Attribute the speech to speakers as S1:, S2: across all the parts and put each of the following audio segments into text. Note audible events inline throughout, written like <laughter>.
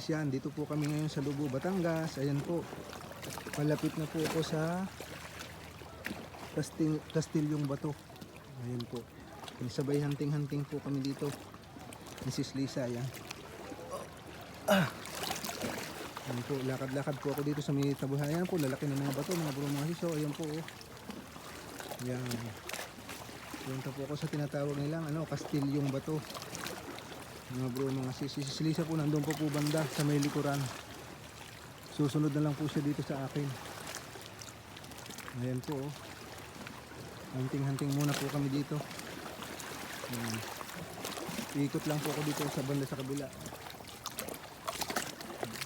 S1: guys, yan. Dito po kami ngayon sa Lubo, Batangas. Ayan po. Malapit na po ako sa Kastil, Kastilyong Bato. Ayan po. Sabay hunting-hunting po kami dito. Mrs. Lisa, ayan. Ah. Ayan po, lakad-lakad po ako dito sa may tabuhayan po. Lalaki ng mga bato, mga bro, mga siso. Ayan po, oh. Ayan. Punta po ako sa tinatawag nilang ano, Kastilyong Bato. Mga bro, mga sis. Si Sis Lisa po nandun po po banda sa may likuran. Susunod na lang po siya dito sa akin. Ayan po, oh. Hunting-hunting muna po kami dito. Ayan. Ikot lang po ako dito sa banda sa kabila.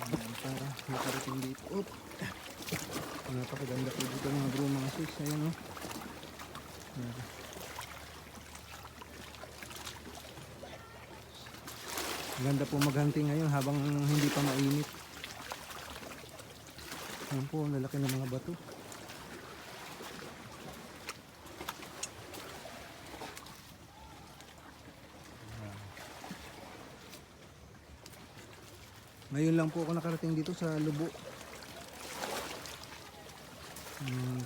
S1: Ayan, para makarating dito. Oop! Napakaganda po dito mga bro, mga sis. Ayan, oh. Ayan. Ganda po maghunting ngayon habang hindi pa mainit. Ayan po, lalaki ng mga bato. Ngayon lang po ako nakarating dito sa Lubo. Hmm.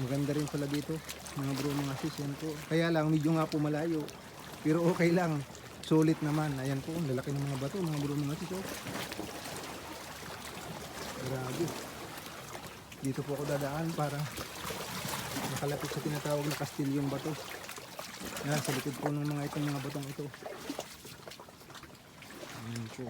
S1: Maganda rin pala dito. Mga bro, mga sis, yan po. Kaya lang, medyo nga po malayo. Pero okay lang. Sulit naman. Ayan po, ang lalaki ng mga bato. Mga bro, mga sis. Grabe. Dito po ako dadaan para makalapit sa tinatawag na Kastilyong Bato. Yan, sa likod po ng mga itong mga batong ito. Ayan po.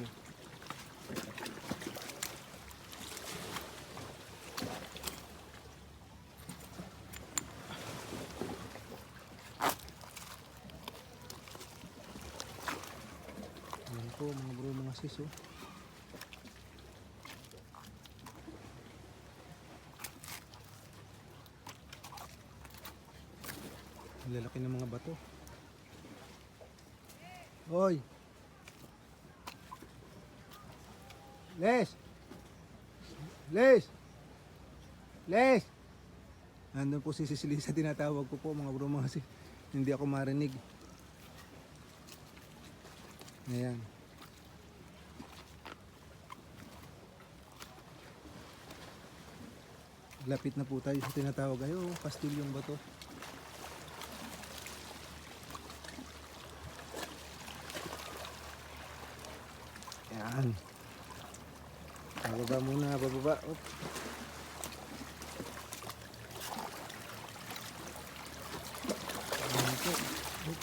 S1: Ayan po sis oh. Lalaki ng mga bato. Hoy! Les! Les! Les! Nandun po si Cecily sa tinatawag ko po mga bro mga sis. Hindi ako marinig. Ayan. Lapit na po tayo sa tinatawag ayo, Kastilyong Bato. Ayan. Bababa muna, bababa. Op. Ayan po. Op.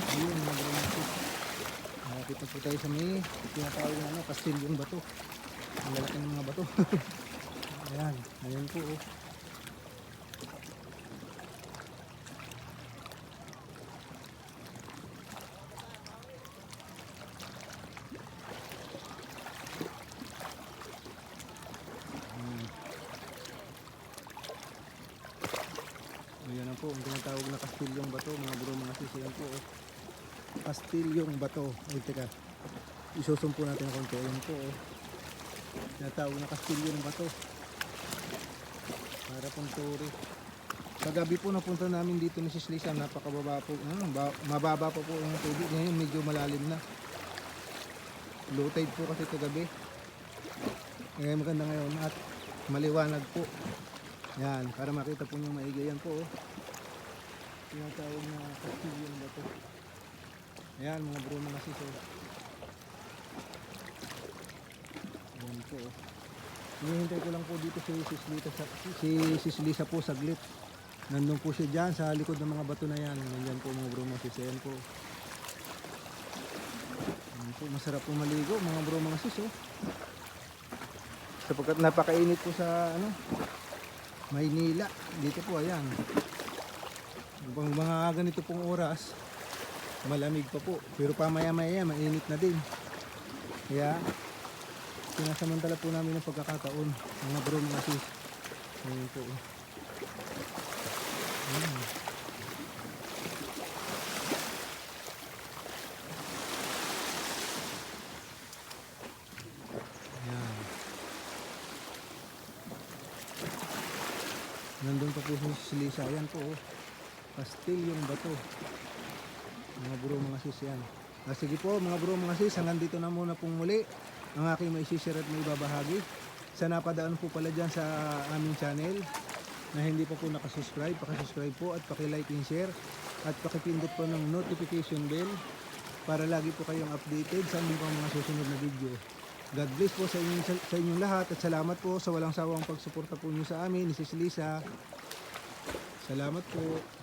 S1: Ayun, bro Malapit na po tayo sa may tinatawag na ano, Kastilyong Bato. Ang lalaki ng mga bato. <laughs> Ayan, ayan po. Oh. Hmm. Ayan na po, ang tinatawag na Kastilyong Bato, mga bro, mga sis, ayan po. Oh. Kastilyong Bato. Ay, teka. Isusumpo natin ng konti. Ayan po. Oh. Tinatawag na Kastilyong Bato. Para pong turi. Kagabi po napunta namin dito ni Sis Lisa, napakababa po. Ah, ba- mababa pa po yung tubig. Ngayon medyo malalim na. Low tide po kasi kagabi. Ngayon maganda ngayon at maliwanag po. Yan, para makita po nyo maigi yan po. Oh. Tinatawag na Kastilyong Bato. Ayan mga bro mga sis. Oh. Ayan po. oh. Hinihintay ko lang po dito si Sis Lisa, sa, si Sis Lisa po saglit. Nandun po siya dyan sa likod ng mga bato na yan. Nandyan po mga bro mga sis. Ayan po. Ayan po. Masarap po maligo mga bro mga sis. Oh. Sapagkat napakainit po sa ano, Maynila. Dito po ayan. Pag mga ganito pong oras, malamig pa po. Pero pamaya maya mainit na din. Kaya sinasamantala po namin ng pagkakataon. Mga bro mga sis. Ayun po. Ayan. Nandun pa po si Lisa. Ayan po. Oh. Kastilyong bato. Mga bro, mga sis yan. Ah, sige po mga bro, mga sis, hanggang dito na muna pong muli ang aking may share at may babahagi. Sa napadaan po pala dyan sa aming channel na hindi pa po nakasubscribe, pakasubscribe po at pakilike and share at pakipindot po ng notification bell para lagi po kayong updated sa aming pang mga susunod na video. God bless po sa inyong, sa inyong lahat at salamat po sa walang sawang pagsuporta po niyo sa amin, ni Sis Lisa. Salamat po.